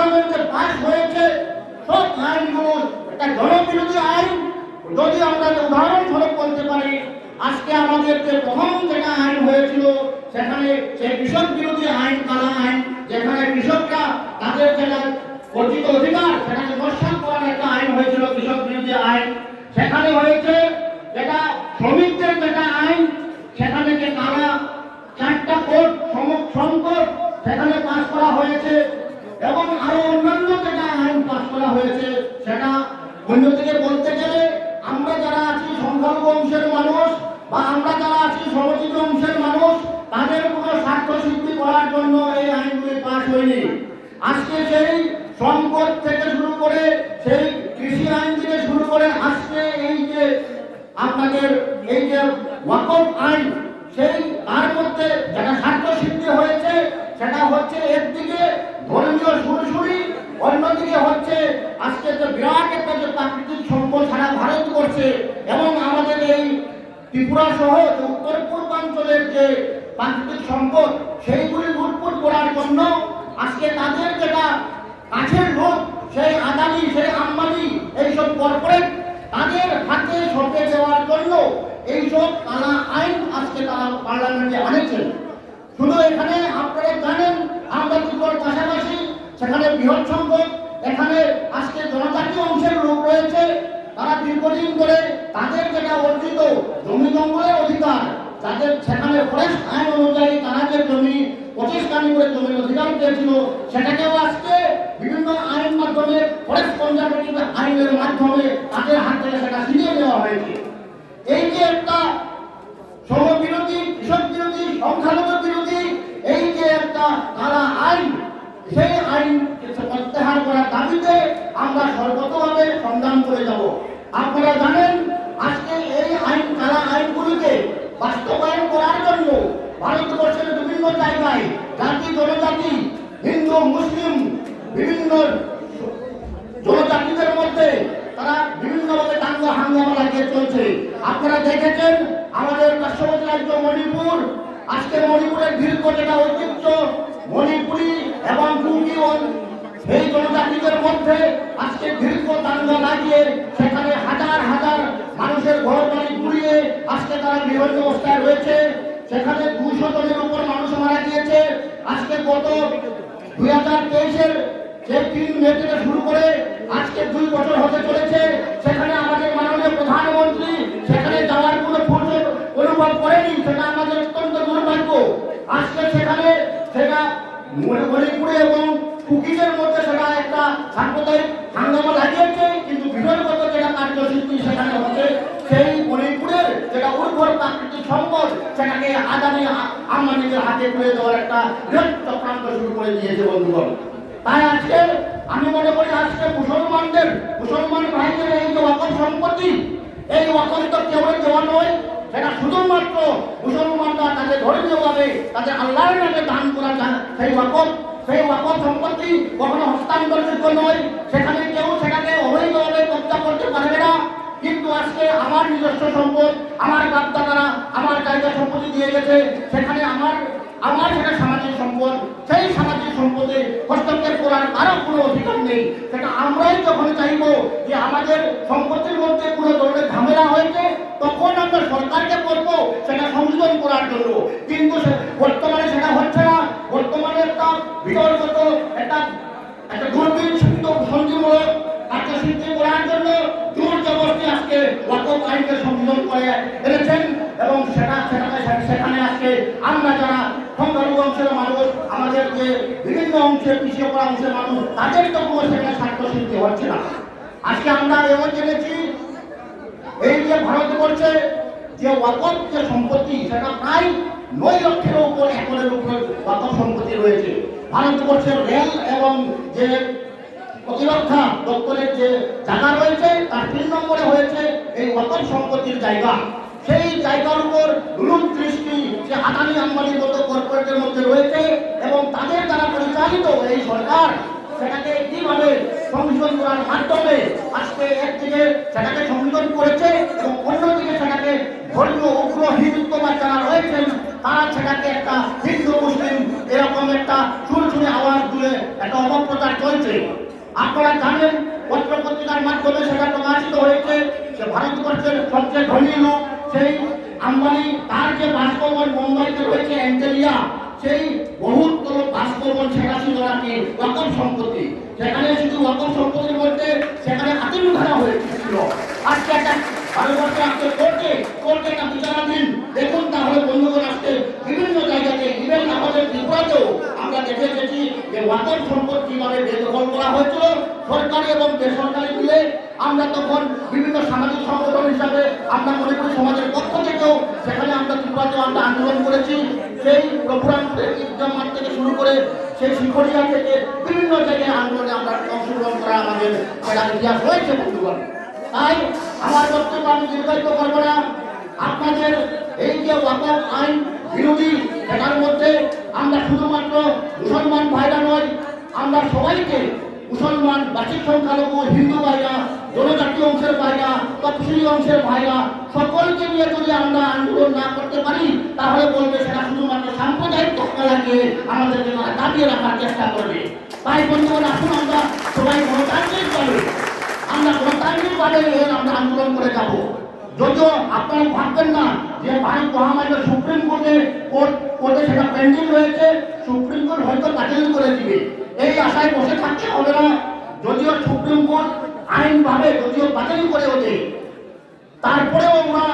পার্লামেন্টে পাস হয়েছে, সব আইনগুলো একটা জনবিরোধী আইন, যদি আমরা উদাহরণস্বরূপ বলতে পারি, আজকে আমাদের যে প্রথম যেটা আইন হয়েছিল, সেখানে সেই কৃষক বিরোধী আইন, কালা আইন, যেখানে কৃষকরা তাদের যেটা অর্জিত অধিকার সেটাকে নস্বাত করার একটা আইন হয়েছিল, কৃষক বিরোধী আইন। সেখানে হয়েছে যেটা শ্রমিকদের যেটা আইন, সেখানে যে কালা, চারটা কোর্ট সংকট সেখানে পাশ করা হয়েছে। এবং আরও অন্যান্য যেটা আইন পাশ করা হয়েছে, সেটা অন্যদিকে বলতে গেলে আমরা যারা আছি সংখ্যালঘু অংশের মানুষ বা আমরা যারা আছি সমচিত অংশের মানুষ, তাদের কোনো স্বার্থ সিদ্ধি করার জন্য এই আইনগুলি পাশ হয়নি। আজকে সেই সংকট থেকে শুরু করে, সেই কৃষি আইন থেকে শুরু করে আজকে এই যে আপনাদের এই যে ওয়াকফ আইন, সেই তার মধ্যে যেটা স্বার্থ সিদ্ধি হয়েছে, সেটা হচ্ছে একদিকে সুরসুরি অন্যদিকে হচ্ছে আজকে যে বিরাট একটা যে প্রাকৃতিক সম্পদ সারা ভারত করছে এবং আমাদের এই ত্রিপুরা সহ উত্তর পূর্বাঞ্চলের যে প্রাকৃতিক সম্পদ, সেইগুলি লুটপুট করার জন্য আজকে তাদের যেটা কাছের লোক, সেই আদানি, সেই আম্বানি, এইসব কর্পোরেট তাদের হাতে সঁপে দেওয়ার জন্য এইসব কালা আইন আজকে তারা পার্লামেন্টে আনেছেন শুধু এখানে আপনারা জানেন আমরা ত্রিপুরার পাশাপাশি সেখানে বৃহৎ সংখ্যক এখানে আজকে জনজাতীয় অংশের লোক রয়েছে। তারা দীর্ঘদিন ধরে তাদের যেটা অর্জিত জমি জঙ্গলের অধিকার, যাদের সেখানে ফরেস্ট আইন অনুযায়ী তারা যে জমি পঁচিশ কানি করে জমির অধিকার পেয়েছিল, সেটাকেও আজকে বিভিন্ন আইন মাধ্যমে ফরেস্ট কনজারভেটিভ আইনের মাধ্যমে তাদের হাত থেকে সেটা ছিনিয়ে নেওয়া হয়েছে। এই যে একটা সমবিরোধী কৃষক বিরোধী সংখ্যালঘু বিরোধী এই যে একটা কালা আইন, সেই আইন প্রত্যাহার করার দাবিতে আমরা সর্বতভাবে সংগ্রাম করে যাব। আপনারা জানেন, আজকে এই আইন, কালা আইনগুলিকে বাস্তবায়ন করার জন্য ভারতবর্ষের বিভিন্ন জায়গায় জাতি, জনজাতি, হিন্দু, মুসলিম, বিভিন্ন জনজাতিদের মধ্যে তারা বিভিন্নভাবে দাঙ্গা, হাঙ্গামা লাগিয়ে চলছে। আপনারা দেখেছেন, আমাদের পার্শ্ববর্তী রাজ্য মণিপুর, আজকে মণিপুরের দীর্ঘ যেটা ঐতিহ্য, মণিপুরি এবং এই জনজাতিদের মধ্যে আজকে দীর্ঘ দাঙ্গা লাগিয়ে সেখানে হাজার হাজার মানুষের ঘর বাড়ি পুড়িয়ে আজকে তারা বিভিন্ন অবস্থায় রয়েছে। সেখানে দুশো জনের উপর মানুষ মারা গিয়েছে। আজকে গত দুই হাজার তেইশের যে তিন মে থেকে শুরু করে আজকে দুই বছর হতে চলেছে, সেখানে আমাদের মাননীয় প্রধানমন্ত্রী সেখানে যাওয়ার কোনো অনুভব করেনি, সেটা আমাদের অত্যন্ত দুর্ভাগ্য। আজকে সেখানে সেটা মণিপুরে এবং কুকিজের মধ্যে সেটা একটা সাম্প্রদায়িক হাঙ্গামা লাগিয়েছে, কিন্তু বিরোধগত যেটা কার্যসূচি সেখানে হচ্ছে, সেই মণিপুরের যেটা উর্বর প্রাকৃতিক সম্পদ, সেটাকে আদানি আম্বানিদের হাতে তুলে দেওয়ার একটা চক্রান্ত শুরু করে দিয়েছে বন্ধুগণ। তাই আজকে আমি মনে করি আজকে মুসলমানদের, মুসলমান ভাইদের এই যে ওয়াকফ সম্পত্তি, এই ওয়াকফ তো কেউ দেওয়া নয়, সেটা শুধুমাত্র মুসলমানরা তাদের ধর্মীয়ভাবে, তাদের আল্লাহর নামে দান করা সেই ওয়াকফ সেই ওয়াকফ সম্পত্তি কখনো হস্তান্তরযোগ্য নয়। সেখানে কেউ সেটাকে অবৈধভাবে কব্জা করতে পারবে না। কিন্তু আজকে আমার নিজস্ব সম্পদ, আমার বাপদাদারা আমার জায়গা সম্পত্তি দিয়ে গেছে। সেখানে আমার আমার সেটা সামাজিক সম্পদ, সেই সামাজিক সম্পদে হস্তক্ষেপ করার কারও কোনো অধিকার নেই। সেটা আমরাই যখন চাইব যে আমাদের সম্পত্তির মধ্যে কোনো ধরনের ঝামেলা হয়েছে, তখন আমরা সরকারকে করব সেটা সংশোধন করার জন্য। কিন্তু বর্তমানে সেটা হচ্ছে না। বিতর্কত একটা একটা দুর্বীন সুপ্ত সন্ধিমূলক কার্যসিদ্ধি করার জন্য জোর জবরদস্তি আজকে ওয়াকফ আইনকে সংশোধন করে এনেছেন এবং সেটা সেটাকে সেখানে আজকে আমরা যারা সংখ্যালঘু অংশের মানুষ আমাদের যে বিভিন্ন অংশের পিছিয়ে পড়া অংশের মানুষ তাদের তো কোনো সেখানে স্বার্থ সিদ্ধি হচ্ছে না আজকে আমরা এমন জেনেছি এই যে ভারতবর্ষে যে ওয়াকফ যে সম্পত্তি, সেটা প্রায় নয় লক্ষের উপর একরের উপর ওয়াকফ সম্পত্তি রয়েছে। ভারতবর্ষের রেল এবং যে প্রতিরক্ষা দপ্তরের যে জায়গা রয়েছে, তার তিন নম্বরে হয়েছে এই ওয়াকফ সম্পত্তির জায়গা। সেই জায়গার উপর রুল দৃষ্টি যে আদানি আম্বানির মতো কর্পোরেটের মধ্যে রয়েছে এবং তাদের দ্বারা পরিচালিত এই সরকার, সেটাকে কীভাবে সংশোধন করার মাধ্যমে আজকে একদিকে সেটাকে সংশোধন করেছে এবং অন্যদিকে সেটাকে ধর্মীয় উগ্র হিন্দুত্ববাদ যারা রয়েছেন, তারা সেটাকে একটা হিন্দু, মুসলিম, এরকম একটা একটা অপপ্রচার চলছে। আপনারা জানেন, পত্র পত্রিকার মাধ্যমে সেটা প্রকাশিত হয়েছে। যে ভারতবর্ষের সবচেয়ে ধনী লোক সেই আম্বানি, তার যে বাসভবন মুম্বাইতে রয়েছে অ্যান্টেলিয়া সেই বহুতল বাসভবন সেটা ছিল নাকি ওয়াকফ সম্পত্তি। সেখানে শুধু ওয়াকফ সম্পত্তির মধ্যে সেখানে হাতিম ধরা হয়েছিল। আজকে একটা ভারতবর্ষে আজকে কোর্টে কোর্টে একটা বিচারাধীন। দেখুন তাহলে বন্ধুগণ, আজকে বিভিন্ন জায়গাতে ইভেন আমাদের ত্রিপুরাতেও আমরা দেখে এসেছি যে ওয়াকফ সম্পদ কীভাবে বেদখল করা হয়েছিল, সরকারি এবং বেসরকারি মিলে আমরা তখন বিভিন্ন সামাজিক সংগঠন হিসাবে, আমরা মণিপুরি সমাজের পক্ষ থেকেও সেখানে আমরা ত্রিপুরাতেও আমরা আন্দোলন করেছি। সেই প্রভুরামপুরের ঈদগাহ মাঠ থেকে শুরু করে সেই শিখরিয়া থেকে বিভিন্ন জায়গায় আন্দোলনে আমরা অংশগ্রহণ করা আমাদের ইতিহাস রয়েছে বন্ধুগণ। তাই আমার বক্তব্য আমি দীর্ঘায়িত করব না। আপনাদের এই যে ওয়াকফ আইন বিরোধী সেটার মধ্যে আমরা শুধুমাত্র মুসলমান ভাইরা নয়, আমরা সবাইকে মুসলমান বাচিক সংখ্যালঘু, হিন্দু ভাইরা জনজাতি অংশের ভাইরা, তফসিলি অংশের ভাইরা, সকলকে নিয়ে যদি আমরা আন্দোলন না করতে পারি, তাহলে বলবে সেটা শুধুমাত্র সাম্প্রদায়িক তৎকালাকে আমাদেরকে তারা দাবিয়ে রাখার চেষ্টা করবে। তাই বন্ধুগণ, আসুন আমরা সবাই গণতান্ত্রিকভাবে আমরা গণতান্ত্রিকভাবে আমরা আন্দোলন করে যাব। যদিও আপনারা ভাববেন না যে ভারত মহামান্য সুপ্রিম কোর্টে কোর্ট কোর্টে সেটা পেন্ডিং রয়েছে সুপ্রিম কোর্ট হয়তো বাতিল করে দিবে। এই আশায় বসে থাকতে হবে না। যদিও সুপ্রিম কোর্ট আইনভাবে যদিও বাতিল করে ওঠে তারপরেও আমরা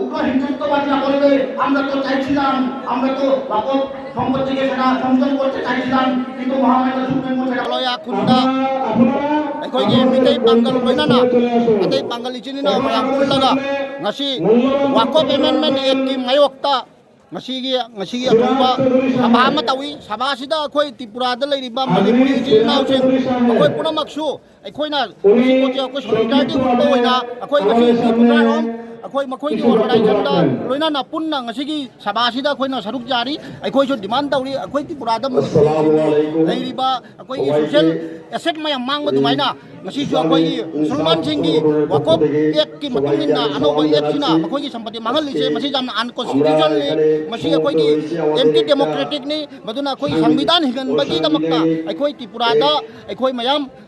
উগ্র হিন্দুত্ববাদীরা বলবে আমরা তো চাইছিলাম আমরা তো বাপক সম্পত্তিকে সেটা সংশোধন করতে চাইছিলাম কিন্তু মহামান্য সুপ্রিম কোর্ট সেটা লয়া ꯑꯩꯈꯣꯏꯒꯤ ꯃꯤꯇꯩ ꯄꯥꯡꯒꯜ ꯂꯣꯏꯅꯅ ꯑꯇꯩ ꯄꯥꯡꯒꯜ ꯏꯆꯤꯟ ꯏꯅꯥꯎ ꯃꯌꯥꯝ ꯄꯨꯜꯂꯒ ꯉꯁꯤ ꯋꯥꯀꯣꯞ ꯑꯦꯃꯦꯟꯃꯦꯟ ꯑꯦꯛꯀꯤ ꯃꯥꯌꯣꯛꯇ ꯉꯁꯤꯒꯤ ꯉꯁꯤꯒꯤ ꯑꯆꯧꯕ ꯁꯚꯥ ꯑꯃ ꯇꯧꯏ ꯁꯚꯥꯁꯤꯗ ꯑꯩꯈꯣꯏ ꯇ꯭ꯔꯤꯄꯨꯔꯥꯗ ꯂꯩꯔꯤꯕ ꯃꯅꯤꯄꯨꯔꯤ ꯏꯆꯤꯟ ꯏꯅꯥꯎꯁꯤꯡ ꯑꯩꯈꯣꯏ ꯄꯨꯝꯅꯃꯛꯁꯨ ꯑꯩꯈꯣꯏꯅ ꯉꯁꯤ ꯄꯣꯠꯁꯦ ꯑꯩꯈꯣꯏ ꯁꯣꯂꯤꯗꯥꯔꯤꯇꯤ ꯎꯠꯄ ꯑꯣꯏꯅ ꯑꯩꯈꯣꯏ ꯉꯁꯤ ꯑꯩꯈꯣꯏ ꯃꯈꯣꯏꯒꯤ की ꯂꯣꯏꯅꯅ ꯄꯨꯟꯅ ꯉꯁꯤꯒꯤ ना ꯑꯩꯈꯣꯏꯅ ꯁꯔꯨꯛ ꯌꯥꯔꯤ ꯑꯩꯈꯣꯏꯁꯨ ꯗꯤꯃꯥꯟ ꯇꯧꯔꯤ ꯑꯩꯈꯣꯏ ꯇ꯭ꯔꯤꯄꯨꯔꯥꯗ jari अखोई जो डिमांड तौरी अखोई त्रिपुरा दा लेरिबा अखोई की सोशल एसेट मया मांग दुमाइना ngasi जो अखोई मुसलमान सिंह की वकफ एक की मतुंग ना अनोबो एक सिना अखोई की संपत्ति मांगल लिसे